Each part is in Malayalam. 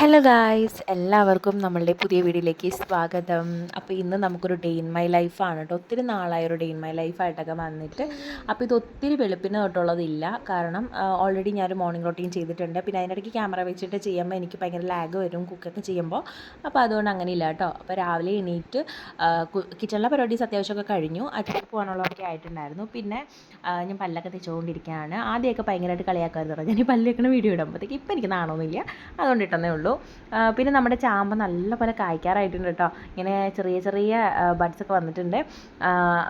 ഹലോ ഗായ്സ് എല്ലാവർക്കും നമ്മളുടെ പുതിയ വീഡിയോയിലേക്ക് സ്വാഗതം. അപ്പോൾ ഇന്ന് നമുക്കൊരു ഡേ ഇൻ മൈ ലൈഫാണ് കേട്ടോ ഒത്തിരി നാളായ ഒരു ഡേ ഇൻ മൈ ലൈഫായിട്ടൊക്കെ വന്നിട്ട്. അപ്പോൾ ഇത് ഒത്തിരി വെളുപ്പിന് തൊട്ടുള്ളതില്ല. കാരണം ഓൾറെഡി ഞാനൊരു മോർണിംഗ് റൊട്ടീൻ ചെയ്തിട്ടുണ്ട്. പിന്നെ അതിനിടയ്ക്ക് ക്യാമറ വെച്ചിട്ട് ചെയ്യുമ്പോൾ എനിക്ക് ഭയങ്കര ലാഗ് വരും കുക്കൊക്കെ ചെയ്യുമ്പോൾ അപ്പോൾ അതുകൊണ്ട് അങ്ങനെ ഇല്ല കേട്ടോ അപ്പോൾ രാവിലെ എണീറ്റ് കിച്ചണിലെ പരിപാടീസ് അത്യാവശ്യമൊക്കെ കഴിഞ്ഞു. അടുത്ത് പോകാനുള്ളതൊക്കെ ആയിട്ടുണ്ടായിരുന്നു. പിന്നെ ഞാൻ പല്ലൊക്കെ തെച്ചുകൊണ്ടിരിക്കുകയാണ്. ആദ്യമൊക്കെ ഭയങ്കരമായിട്ട് കളിയാക്കാറുണ്ട് ഞാൻ ഈ പല്ലൊക്കെ വീഡിയോ ഇടുമ്പോഴത്തേക്ക് ഇപ്പം എനിക്ക് നാണമൊന്നുമില്ല അതുകൊണ്ട് ഇട്ടെന്നേ ഉള്ളൂ. ആ, പിന്നെ നമ്മുടെ ചാമ്പ നല്ലപോലെ കായ്ക്കാറായിട്ടുണ്ട് കേട്ടോ. ഇങ്ങനെ ചെറിയ ചെറിയ ബഡ്സ് ഒക്കെ വന്നിട്ടുണ്ട്.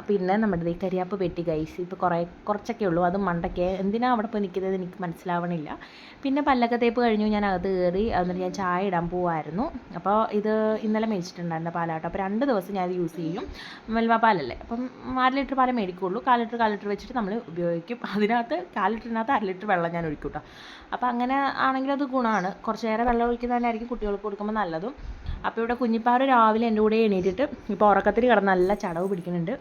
പിന്നെ നമ്മുടെ ഈ കരിയാപ്പ് വെട്ടി ഗൈസ് ഇപ്പോൾ കുറേ കുറച്ചൊക്കെ ഉള്ളൂ. അത് മണ്ടയ്ക്ക്. എന്തിനാണ് അവിടെ പോയി നിൽക്കുന്നത് എനിക്ക് മനസ്സിലാവണില്ല. പിന്നെ പല്ലൊക്കെ തേപ്പ് കഴിഞ്ഞു ഞാൻ അകത്ത് കയറി എന്നിട്ട് ഞാൻ ചായ ഇടാൻ പോവായിരുന്നു. അപ്പോൾ ഇത് ഇന്നലെ മേടിച്ചിട്ടുണ്ടായിരുന്ന പാലാട്ടോ. അപ്പോൾ രണ്ട് ദിവസം ഞാൻ ഇത് യൂസ് ചെയ്യും. മെൽവ പാലല്ലേ. അപ്പം അര ലിറ്റർ പാലേ മേടിക്കുള്ളൂ. കാൽ ലിറ്റർ കാൽ ലിറ്റർ വെച്ചിട്ട് നമ്മൾ ഉപയോഗിക്കും. അതിനകത്ത് കാൽ ലിറ്ററിനകത്ത് അര ലിറ്റർ വെള്ളം ഞാൻ ഒഴിക്കും കേട്ടോ. അപ്പോൾ അങ്ങനെ ആണെങ്കിൽ അത് ഗുണമാണ്. കുറച്ച് നേരം വെള്ളം ഒഴിക്കുന്നതന്നെയായിരിക്കും കുട്ടികൾക്ക് കൊടുക്കുമ്പോൾ നല്ലതും. അപ്പോൾ ഇവിടെ കുഞ്ഞിപ്പാറ് രാവിലെ എന്റെ കൂടെ എണീറ്റിട്ട് ഇപ്പോൾ ഉറക്കത്തിൽ കിടന്ന് നല്ല ചടവ് പിടിക്കുന്നുണ്ട്.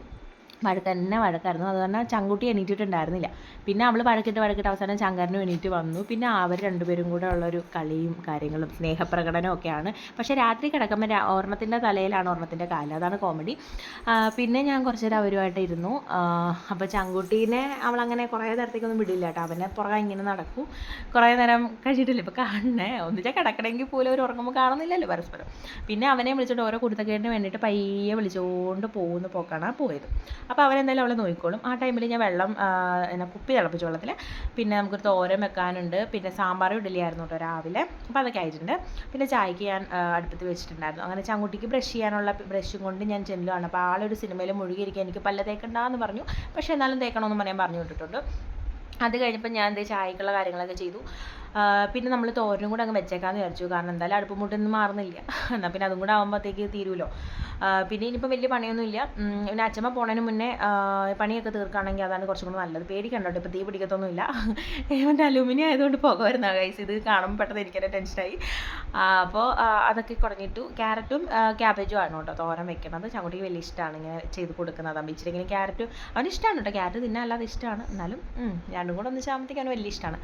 വഴക്ക് തന്നെ വഴക്കായിരുന്നു. അത് തന്നെ ചങ്കുട്ടി എണീറ്റിട്ടുണ്ടായിരുന്നില്ല. പിന്നെ അവൾ വഴക്കിട്ട് വഴക്കിട്ട് അവസാനം ചങ്കരനും എണീറ്റ് വന്നു. പിന്നെ അവർ രണ്ടുപേരും കൂടെ ഉള്ളൊരു കളിയും കാര്യങ്ങളും സ്നേഹപ്രകടനവും ഒക്കെയാണ്. പക്ഷേ രാത്രി കിടക്കുമ്പോൾ ഓർമ്മത്തിന്റെ തലയിലാണ് ഓർമ്മത്തിന്റെ കാൽ. അതാണ് കോമഡി. പിന്നെ ഞാൻ കുറച്ച് നേരം അവരുമായിട്ട് ഇരുന്നു. അപ്പോൾ ചങ്കുട്ടീനെ അവളങ്ങനെ കുറേ നേരത്തേക്കൊന്നും വിടില്ല കേട്ടോ. അവനെ പുറകെ ഇങ്ങനെ നടക്കും. കുറേ നേരം കഴിച്ചിട്ടില്ല ഇപ്പോൾ കാണണേ. ഒന്നിച്ചാൽ കിടക്കണമെങ്കിൽ പോലും അവർ ഉറങ്ങുമ്പോൾ കാണുന്നില്ലല്ലോ പരസ്പരം. പിന്നെ അവനെ വിളിച്ചിട്ട് ഓരോ കുടുത്തക്കേടിന് വേണ്ടിയിട്ട് പയ്യെ വിളിച്ചുകൊണ്ട് പോകുന്ന. പോക്കാണ് പോയത്. അപ്പോൾ അവരെന്തായാലും അവളെ നോക്കിക്കോളും. ആ ടൈമിൽ ഞാൻ വെള്ളം എന്നെ കുപ്പി തിളപ്പിച്ച വെള്ളത്തിൽ പിന്നെ നമുക്ക് തോരൻ വെക്കാനുണ്ട്. പിന്നെ സാമ്പാർ ഇഡലിയായിരുന്നു കേട്ടോ രാവിലെ. അപ്പോൾ അതൊക്കെ ആയിട്ടുണ്ട്. പിന്നെ ചായക്ക് ഞാൻ അടുപ്പത്ത് വെച്ചിട്ടുണ്ടായിരുന്നു. അങ്ങനെ ചങ്കുട്ടിക്ക് ബ്രഷ് ചെയ്യാനുള്ള ബ്രഷും കൊണ്ട് ഞാൻ ചെല്ലുകയാണ് അപ്പോൾ ആളൊരു സിനിമയിൽ മുഴുകിയിരിക്കുക എനിക്ക് പല്ല തേക്കണ്ടെന്ന് പറഞ്ഞു. പക്ഷേ എന്നാലും തേക്കണമെന്ന് പറയാൻ പറഞ്ഞു വിട്ടിട്ടുണ്ട്. അത് കഴിഞ്ഞപ്പോൾ ഞാൻ എന്തേ ചായക്കുള്ള കാര്യങ്ങളൊക്കെ ചെയ്തു. പിന്നെ നമ്മൾ തോരനും കൂടെ അങ്ങ് വെച്ചേക്കാമെന്ന് വിചാരിച്ചു. കാരണം എന്തായാലും അടുപ്പ് മുട്ടൊന്നും മാറുന്നില്ല. എന്നാൽ പിന്നെ അതും കൂടെ ആകുമ്പോഴത്തേക്ക് തീരുമല്ലോ പിന്നെ ഇനിയിപ്പോൾ വലിയ പണിയൊന്നുമില്ല. പിന്നെ അച്ഛമ്മ പോണതിന് മുന്നേ പണിയൊക്കെ തീർക്കുകയാണെങ്കിൽ അതാണ് കുറച്ചും കൂടി നല്ലത്. പേടിക്കണ്ട കേട്ടോ ഇപ്പോൾ തീ പിടിക്കത്തൊന്നുമില്ല. ഇല്ല അലൂമിനിയം ആയതുകൊണ്ട് പുക വരുന്ന ഇത് കാണുമ്പോൾ പെട്ടെന്ന് എനിക്കെന്നെ ടെൻഷനായി അപ്പോൾ അതൊക്കെ കുറഞ്ഞിട്ടു ക്യാരറ്റും ക്യാബേജും ആണ് കേട്ടോ തോരൻ വെക്കണത് ചങ്ങോട്ടിക്ക് വലിയ ഇഷ്ടമാണ് ഇങ്ങനെ ചെയ്ത് കൊടുക്കുന്നത്. അമ്മ ഇച്ചിരി ഇങ്ങനെ ക്യാരറ്റും അവന് ഇഷ്ടമാണ് കേട്ടോ. ക്യാരറ്റ് തിന്നാൻ അല്ലാതെ ഇഷ്ടമാണ് എന്നാലും രണ്ടും കൂടെ ഒന്നിച്ചാകുമ്പോഴത്തേക്ക് അവന് വലിയ ഇഷ്ടമാണ്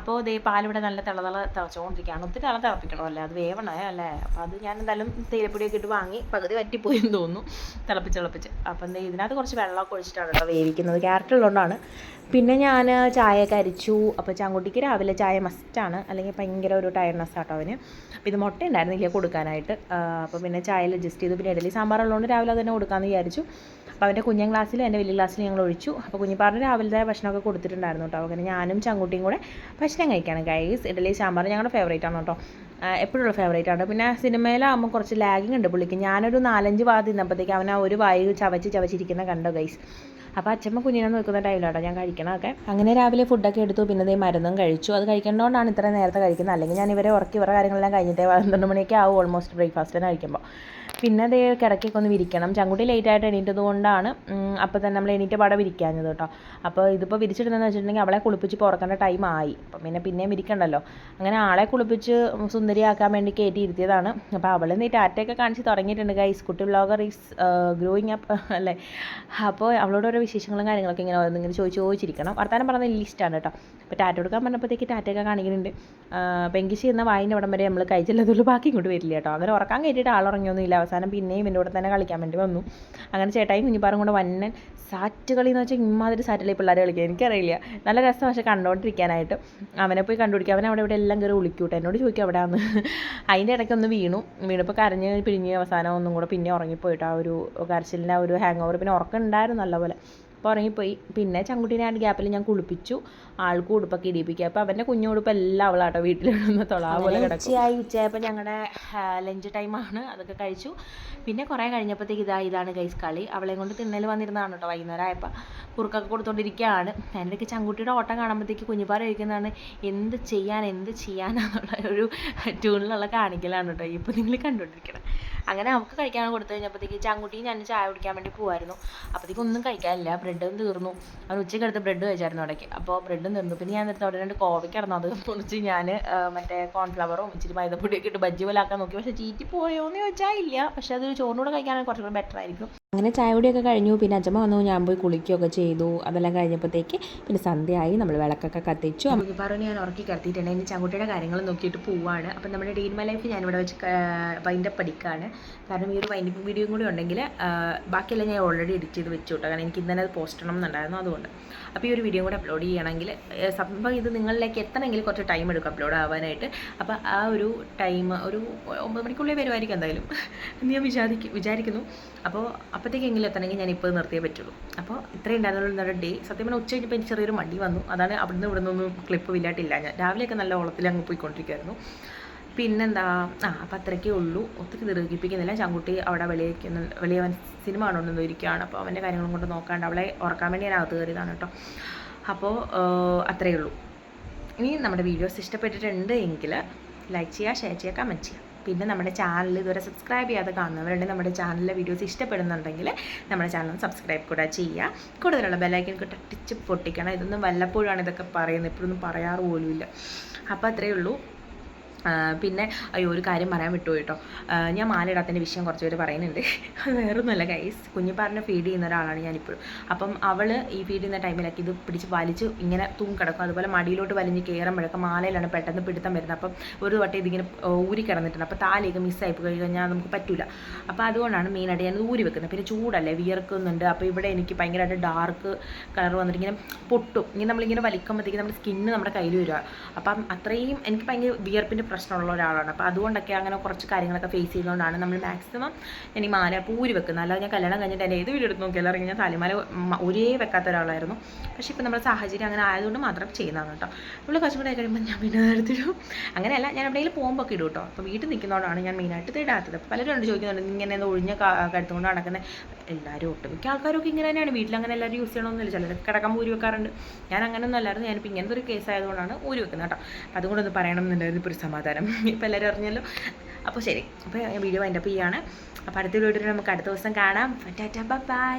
അപ്പോൾ ദേ പാലിവിടെ നല്ല തിളതള തിളച്ചുകൊണ്ടിരിക്കുകയാണ് ഒത്തിരി തിള തിളപ്പിക്കണമല്ലേ? അത് വേവണേ അല്ലേ? അപ്പോൾ അത് ഞാൻ എന്തായാലും തേയിലപ്പൊടിയൊക്കെ ഇട്ട് വാങ്ങി പകുതി വറ്റിപ്പോയി എന്ന് തോന്നുന്നു. തിളപ്പിച്ച് തിളപ്പിച്ച്. അപ്പം എന്താ ഇതിനകത്ത് കുറച്ച് വെള്ളമൊക്കെ ഒഴിച്ചിട്ടാണ് കേട്ടോ വേവിക്കുന്നത്. ക്യാരറ്റ് ഉള്ളതുകൊണ്ടാണ്. പിന്നെ ഞാൻ ചായ അരിച്ചു. അപ്പോൾ ചാങ്കുട്ടിക്ക് രാവിലെ ചായ മസ്റ്റാണ് അല്ലെങ്കിൽ ഭയങ്കര ഒരു ടയർനെസ് ആട്ടോ അവന്. അപ്പോൾ ഇത് മുട്ട ഉണ്ടായിരുന്നില്ല കൊടുക്കാനായിട്ട്. അപ്പോൾ പിന്നെ ചായയിൽ അഡ്ജസ്റ്റ് ചെയ്തു. പിന്നെ ഇഡലി സാമ്പാർ ഉള്ളതുകൊണ്ട് രാവിലെ തന്നെ കൊടുക്കാമെന്ന് വിചാരിച്ചു. അപ്പോൾ അവന്റെ കുഞ്ഞൻ ക്ലാസ്സിലും എന്റെ വലിയ ക്ലാസ്സിലും ഞങ്ങൾ ഒഴിച്ചു. അപ്പോൾ കുഞ്ഞിപ്പാറിന് രാവിലത്തെ ഭക്ഷണമൊക്കെ കൊടുത്തിട്ടുണ്ടായിരുന്നു കേട്ടോ അങ്ങനെ ഞാനും ചങ്കുട്ടിയും കൂടെ ഭക്ഷണം കഴിക്കുകയാണ് ഗൈസ് ഇഡലി സാമ്പാർ ഞങ്ങളുടെ ഫേവറേറ്റ് ആണ് കേട്ടോ എപ്പോഴുള്ള ഫേവറേറ്റ് ആണ് പിന്നെ സിനിമയിലാകുമ്പോൾ കുറച്ച് ലാഗിങ് ഉണ്ട് പുള്ളിക്ക്. ഞാനൊരു നാലഞ്ച് വാ തിന്നപ്പോഴത്തേക്ക് അവൻ ആ ഒരു വായു ചവച്ച് ചവച്ചിരിക്കുന്ന കണ്ടോ ഗൈസ് അപ്പോൾ അച്ഛമ്മ കുഞ്ഞിനെ നോക്കുന്ന ടൈമിലാട്ടോ ഞാൻ കഴിക്കണമൊക്കെ അങ്ങനെ രാവിലെ ഫുഡൊക്കെ എടുത്തു പിന്നെ ദേ മരുന്നും കഴിച്ചു. അത് കഴിക്കേണ്ടതുകൊണ്ടാണ് ഇത്ര നേരത്തെ കഴിക്കുന്നത്. അല്ലെങ്കിൽ ഞാൻ ഇവരെ ഉറക്കി ഇവരുടെ കാര്യങ്ങളെല്ലാം കഴിഞ്ഞിട്ടേ പന്ത്രണ്ട് മണിയൊക്കെ ആവും ഓൾമോസ്റ്റ് ബ്രേക്ക്ഫാസ്റ്റ് തന്നെ കഴിക്കുമ്പോൾ പിന്നെ അതേ കിടക്കൊക്കെ ഒന്ന് വിരിക്കണം. ചങ്കുട്ടി ലേറ്റ് ആയിട്ട് എണീറ്റത് കൊണ്ടാണ് അപ്പോൾ തന്നെ നമ്മൾ എണീറ്റ പാടെ വിരിക്കാഞ്ഞത് കേട്ടോ. അപ്പോൾ ഇതിപ്പോൾ വിരിച്ചിടുന്നതെന്ന് വെച്ചിട്ടുണ്ടെങ്കിൽ അവളെ കുളിപ്പിച്ച് പുറക്കേണ്ട ടൈം ആയി. അപ്പം പിന്നെ പിന്നെയും വിരിക്കണ്ടല്ലോ. അങ്ങനെ ആളെ കുളിപ്പിച്ച് സുന്ദരിയാക്കാൻ വേണ്ടി കയറ്റി ഇരുത്തിയതാണ്. അപ്പോൾ അവൾ നീ ടാറ്റയൊക്കെ കാണിച്ച് തുടങ്ങിയിട്ടുണ്ട് ഗൈസ് കുട്ടി വ്ളോഗർ ഈസ് ഗ്രോയിങ് അപ്പ് അല്ലേ? അപ്പോൾ അവളോട് ഓരോ വിശേഷങ്ങളും കാര്യങ്ങളൊക്കെ ഇങ്ങനെ ഇങ്ങനെ ചോദിച്ച് ചോദിച്ചിരിക്കണം. വർത്താനം പറഞ്ഞ ലിസ്റ്റാണ് കേട്ടോ. അപ്പോൾ ടാറ്റ കൊടുക്കാൻ പറഞ്ഞപ്പോഴത്തേക്ക് ടാറ്റയൊക്കെ കാണിക്കുന്നുണ്ട്. പെങ്കിശി എന്ന വായിന്റെ അവിടം വരെ നമ്മൾ കഴിച്ചില്ലതുള്ളൂ ബാക്കി ഇങ്ങോട്ട് വരില്ല കേട്ടോ. അങ്ങനെ ഉറക്കാൻ കയറ്റിയിട്ട് ആളുറങ്ങിയൊന്നുമില്ല അവസാനം പിന്നെയും എന്റെ കൂടെ തന്നെ കളിക്കാൻ വേണ്ടി വന്നു. അങ്ങനെ ചേട്ടായി കുഞ്ഞിപ്പാറും കൂടെ വന്നൻ സാറ്റ് കളി എന്ന് വെച്ചാൽ ഇമ്മാതിരി സാറ്റിലെ പിള്ളേർ കളിക്കുക എനിക്കറിയില്ല. നല്ല രസം പക്ഷെ കണ്ടുകൊണ്ടിരിക്കാനായിട്ട് അവനെ പോയി കണ്ടുപിടിക്കുക അവനെ അവിടെ ഇവിടെ എല്ലാം കയറി വിളിക്കൂട്ടെ എന്നോട് ചോദിക്കും അവിടെ ആണ് അതിന്റെ ഇടയ്ക്ക് ഒന്ന് വീണു. വീണപ്പോൾ കരഞ്ഞ് പിഴിഞ്ഞ് അവസാനം ഒന്നും കൂടെ പിന്നെ ഉറങ്ങിപ്പോയിട്ട്. ആ ഒരു കരച്ചിലിന്റെ ആ ഒരു ഹാങ് ഓവർ പിന്നെ ഉറക്കം ഉണ്ടായിരുന്നു നല്ലപോലെ. അപ്പോൾ ഉറങ്ങിപ്പോയി. പിന്നെ ചങ്കുട്ടീനെ ആ ഗ്യാപ്പിൽ ഞാൻ കുളിപ്പിച്ചു. ആൾക്ക് ഉടുപ്പൊക്കെ ഇടിപ്പിക്കുക അപ്പോൾ അവന്റെ കുഞ്ഞു ഉടുപ്പ് എല്ലാം അവളാട്ടോ വീട്ടിലിടുന്ന തൊളാ പോലെ കിടക്കും. ഉച്ചയായി. ഉച്ചയായപ്പോൾ ഞങ്ങളുടെ ലഞ്ച് ടൈമാണ് അതൊക്കെ കഴിച്ചു. പിന്നെ കുറേ കഴിഞ്ഞപ്പോഴത്തേക്ക് ഇതാ ഇതാണ് ഗൈസ് കളി. അവളെ കൊണ്ട് തിണ്ണൽ വന്നിരുന്നതാണ് കേട്ടോ വൈകുന്നേരം ആയപ്പോൾ കുറുക്കൊക്കെ കൊടുത്തോണ്ടിരിക്കുകയാണ് അതിന്റെ ചങ്കുട്ടിയുടെ ഓട്ടം കാണുമ്പോഴത്തേക്ക് കുഞ്ഞിപ്പാറ കഴിക്കുന്നതാണ് എന്ത് ചെയ്യാൻ എന്ത് ചെയ്യാനാന്നുള്ള ഒരു ട്യൂണിലുള്ള കാണിക്കലാണ് കേട്ടോ ഇപ്പോൾ നിങ്ങൾ കണ്ടുകൊണ്ടിരിക്കണം. അങ്ങനെ നമുക്ക് കഴിക്കാൻ കൊടുത്തു കഴിഞ്ഞപ്പോഴത്തേക്ക് ചങ്കുട്ടി ഞാൻ ചായ കുടിക്കാൻ വേണ്ടി പോകുമായിരുന്നു അപ്പോഴത്തേക്ക് ഒന്നും കഴിക്കാനില്ല. ബ്രെഡും തീർന്നു. അവൻ ഉച്ചയ്ക്ക് എടുത്ത് ബ്രെഡ് കഴിച്ചായിരുന്നു ഇടയ്ക്ക് അപ്പോൾ ബ്രെഡും തീർന്നു. പിന്നെ ഞാൻ നേരത്തെ അവിടെ രണ്ട് കോവയ്ക്ക് കിടന്നു. അത് പൊളിച്ച് ഞാൻ മറ്റേ കോൺഫ്ലവറും ഇച്ചിരി മൈദപ്പൊടിയൊക്കെ ഇട്ട് ബജ്ജി പോലെ ആക്കാൻ നോക്കി. പക്ഷേ ചീറ്റി പോയോ എന്ന് ചോദിച്ചാൽ ഇല്ല. പക്ഷേ അത് ചോറിനോട് കഴിക്കാണെങ്കിൽ കുറച്ചുകൂടി ബെറ്റർ ആയിരിക്കും. അങ്ങനെ ചായപൊടിയൊക്കെ കഴിഞ്ഞു. പിന്നെ അച്ഛമ്മ വന്നു. ഞാൻ പോയി കുളിക്കുകയൊക്കെ ചെയ്തു. അതെല്ലാം കഴിഞ്ഞപ്പോഴത്തേക്ക് പിന്നെ സന്ധ്യയായി. നമ്മൾ വിളക്കൊക്കെ കത്തിച്ചു. പറഞ്ഞു ഞാൻ ഉറക്കി കത്തിയിട്ടുണ്ട് എന്റെ ചങ്കുട്ടിയുടെ കാര്യങ്ങൾ നോക്കിയിട്ട് പോവാണ്. അപ്പം നമ്മുടെ ഡീൻമ ലൈഫ് ഞാനിവിടെ വെച്ച് വൈൻഡപ്പ് പഠിക്കുകയാണ് കാരണം ഈ ഒരു വൈൻഡപ്പ് വീഡിയോയും കൂടി ഉണ്ടെങ്കിൽ ബാക്കിയെല്ലാം ഞാൻ ഓൾറെഡി എഡിറ്റ് ചെയ്ത് വെച്ചു കേട്ടോ. കാരണം എനിക്ക് ഇന്നലെ അത് പോസ്റ്റ് ചെയ്യണം എന്നുണ്ടായിരുന്നു അതുകൊണ്ട്. അപ്പോൾ ഈ ഒരു വീഡിയോ കൂടെ അപ്ലോഡ് ചെയ്യണമെങ്കിൽ സംഭവം ഇത് നിങ്ങളിലേക്ക് എത്തണമെങ്കിൽ കുറച്ച് ടൈം എടുക്കും അപ്ലോഡ് ആവാനായിട്ട്. അപ്പോൾ ആ ഒരു ടൈം ഒരു ഒമ്പത് മണിക്കുള്ളിൽ വരുമായിരിക്കും എന്തായാലും. എന്ന് ഞാൻ വിചാരിക്കും വിചാരിക്കുന്നു. അപ്പോൾ അപ്പോഴത്തേക്കെങ്കിലും എത്തണമെങ്കിൽ ഞാൻ ഇപ്പോൾ നിർത്തിയേ പറ്റുള്ളൂ. അപ്പോൾ ഇത്രയും ഉണ്ടായിരുന്നുള്ളൂ ഡേ സത്യം പറഞ്ഞാൽ ഉച്ച കഴിഞ്ഞപ്പോൾ എനിക്ക് ചെറിയൊരു മടി വന്നു. അതാണ് അവിടുന്ന് ഇവിടെ നിന്നൊന്നും ക്ലിപ്പ് വില്ലാട്ടില്ല ഞാൻ രാവിലെയൊക്കെ നല്ല ഓളത്തിൽ അങ്ങ് പോയിക്കൊണ്ടിരിക്കുമായിരുന്നു പിന്നെന്താ? ആ അപ്പം അത്രയ്ക്കേ ഉള്ളൂ. ഒത്തിരി ദീർഘിപ്പിക്കുന്നില്ല. ചാങ്കുട്ടി അവിടെ വെളിയിക്കുന്ന വെളിയവൻ സിനിമ കാണുന്നു ഇരിക്കുകയാണ്. അപ്പോൾ അവന്റെ കാര്യങ്ങളും കൊണ്ട് നോക്കാണ്ട് അവളെ ഉറക്കാൻ വേണ്ടി ഞാൻ അകത്ത് കയറിയതാണ് കേട്ടോ. അപ്പോൾ അത്രയേ ഉള്ളൂ. ഇനി നമ്മുടെ വീഡിയോസ് ഇഷ്ടപ്പെട്ടിട്ടുണ്ട് എങ്കിൽ ലൈക്ക് ചെയ്യുക ഷെയർ ചെയ്യുക കമന്റ് ചെയ്യുക. പിന്നെ നമ്മുടെ ചാനൽ ഇതുവരെ സബ്സ്ക്രൈബ് ചെയ്യാതെ കാണുന്നവരുണ്ട് നമ്മുടെ ചാനലിലെ വീഡിയോസ് ഇഷ്ടപ്പെടുന്നുണ്ടെങ്കിൽ നമ്മുടെ ചാനൽ സബ്സ്ക്രൈബ് കൂടെ ചെയ്യുക. കൂടുതലുള്ള ബെല്ലൈക്കൻ കൂടെ ടച്ച് പൊട്ടിക്കണം. ഇതൊന്നും വല്ലപ്പോഴാണ് ഇതൊക്കെ പറയുന്നത്. ഇപ്പോഴൊന്നും പറയാറ് പോലുമില്ല. അപ്പോൾ അത്രയേ ഉള്ളൂ. പിന്നെ അയ്യോ ഒരു കാര്യം പറയാൻ വിട്ടു കേട്ടോ ഞാൻ മാലയിടാത്തതിന്റെ വിഷയം കുറച്ച് പേര് പറയുന്നുണ്ട് വേറൊന്നുമല്ല ഗൈസ് കുഞ്ഞിപ്പാറിനെ ഫീഡ് ചെയ്യുന്ന ഒരാളാണ് ഞാനിപ്പോഴും. അപ്പം അവൾ ഈ ഫീഡ് ചെയ്യുന്ന ടൈമിലൊക്കെ ഇത് പിടിച്ച് വലിച്ച് ഇങ്ങനെ തൂങ്ങിക്കിടക്കും. അതുപോലെ മടിയിലോട്ട് വലിഞ്ഞ് കയറുമ്പോഴൊക്കെ മാലയിലാണ് പെട്ടെന്ന് പിടുത്തം വരുന്നത്. അപ്പം ഒരു വട്ടം ഇതിങ്ങനെ ഊരി കിടന്നിട്ടുണ്ട്. അപ്പോൾ താലേക്ക് മിസ്സായി പോയി കഴിഞ്ഞാൽ നമുക്ക് പറ്റില്ല അപ്പം അതുകൊണ്ടാണ് മെയിനായിട്ട് ഞാൻ ഊരി വെക്കുന്നത്. പിന്നെ ചൂടല്ലേ വിയർക്കുന്നുണ്ട്. അപ്പോൾ ഇവിടെ എനിക്ക് ഭയങ്കരമായിട്ട് ഡാർക്ക് കളർ വന്നിട്ട് ഇങ്ങനെ പൊട്ടും. ഇങ്ങനെ നമ്മളിങ്ങനെ വലിക്കുമ്പോഴത്തേക്ക് നമ്മുടെ സ്കിന്ന് നമ്മുടെ കയ്യിൽ വരിക. അപ്പം അത്രയും എനിക്ക് ഭയങ്കര വിയർപ്പിന്റെ പ്രശ്നമുള്ള ഒരാളാണ്. അപ്പോൾ അതുകൊണ്ടൊക്കെ അങ്ങനെ കുറച്ച് കാര്യങ്ങളൊക്കെ ഫേസ് ചെയ്തുകൊണ്ടാണ് നമ്മൾ മാക്സിമം ഇനി മാല പൂരി വെക്കുന്നത്. അല്ലാതെ ഞാൻ കല്യാണം കഴിഞ്ഞിട്ട് എന്റെ ഏത് വീഡിയോ എടുത്ത് നോക്കിയാലും ഇറങ്ങി ഞാൻ തലമാല ഒരേ വെക്കാത്ത ഒരാളായിരുന്നു. പക്ഷേ ഇപ്പോൾ നമ്മുടെ സാഹചര്യം അങ്ങനെ ആയതുകൊണ്ട് മാത്രം ചെയ്യുന്നതാണ് കേട്ടോ. നമ്മൾ കുറച്ചും കൂടെ കഴിയുമ്പോൾ ഞാൻ പിന്നെ എടുത്തിടും അങ്ങനെയല്ല ഞാൻ എവിടെയെങ്കിലും പോകുമ്പോൾ ഒക്കെ ഇടും കേട്ടോ. അപ്പോൾ വീട്ടിൽ നിൽക്കുന്നതുകൊണ്ടാണ് ഞാൻ മെയിനായിട്ട് ഇടാത്തത്. അപ്പോൾ പലരും ഉണ്ട് ചോദിക്കുന്നുണ്ട് ഇങ്ങനെ ഒഴിഞ്ഞ കഴുത്തുകൊണ്ട് നടക്കുന്നത് എല്ലാവരും ഒട്ടുമിക്ക ആൾക്കാരൊക്കെ ഇങ്ങനെ തന്നെയാണ്. വീട്ടിൽ അങ്ങനെ എല്ലാവരും യൂസ് ചെയ്യണമെന്നില്ല ചിലർ കിടക്കാൻ ഊരി വെക്കാറുണ്ട്. ഞാൻ അങ്ങനെയൊന്നും അല്ലായിരുന്നു. ഞാനിപ്പോൾ ഇങ്ങനത്തെ ഒരു കേസ് ആയതുകൊണ്ടാണ് ഊരി വെക്കുന്നത് കേട്ടോ. അപ്പോൾ അതുകൊണ്ടൊന്ന് പറയണം എന്നുണ്ടായിരുന്നു ഇപ്പോൾ ഒരു സമാധാനം ഇപ്പോൾ എല്ലാവരും അറിഞ്ഞല്ലോ. അപ്പോൾ ശരി. അപ്പോൾ വീഡിയോ വൈൻഡപ്പ് ആണ് അപ്പോൾ അടുത്ത വീഡിയോ നമുക്ക് അടുത്ത ദിവസം കാണാം. Tata bye.